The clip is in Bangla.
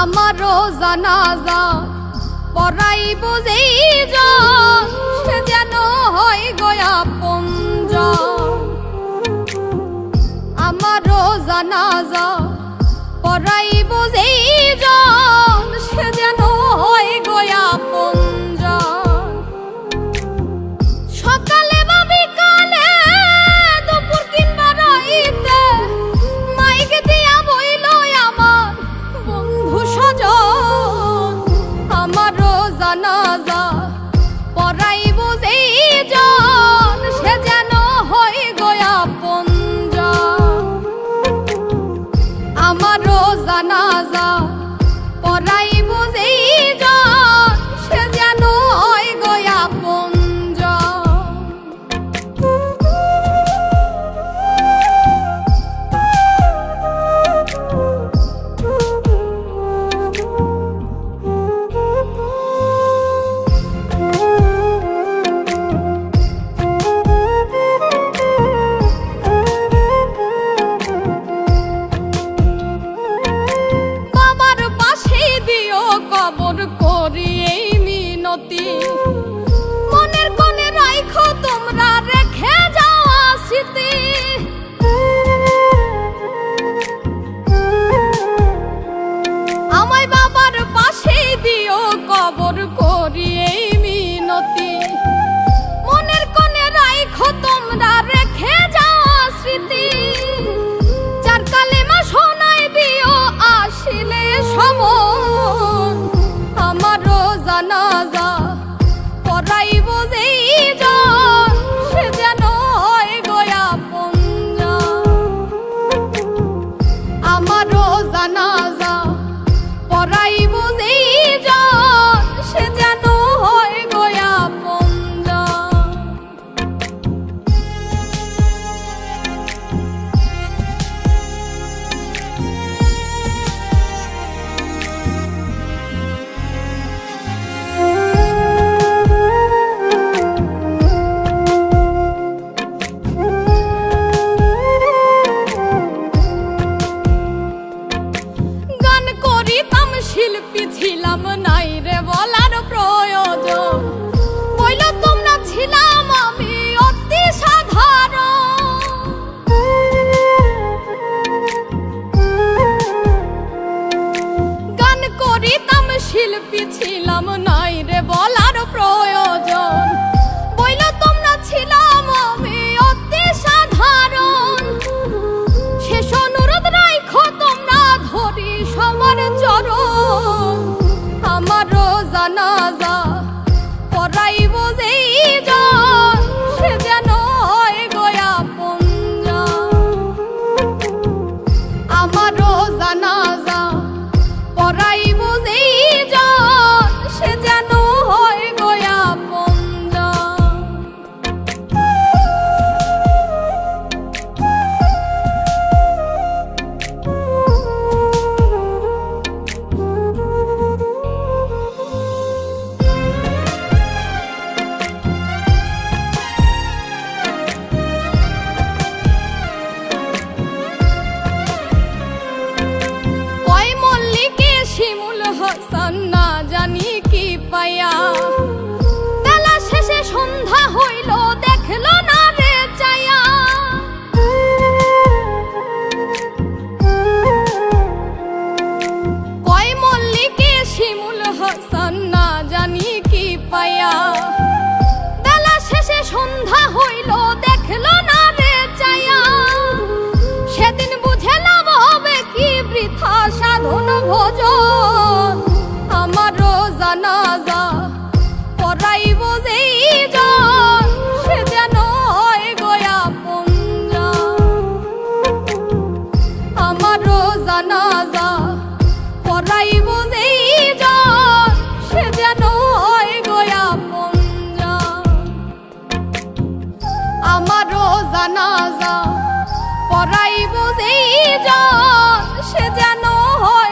আমারও জানাজা পরাই বুঝেই সে যেন হয় গয়া পঞ্জ। আমারও জানাজা পরাই না কবর করি এই মিনতি। if you 파 이. যেই জন সে যেন হয়।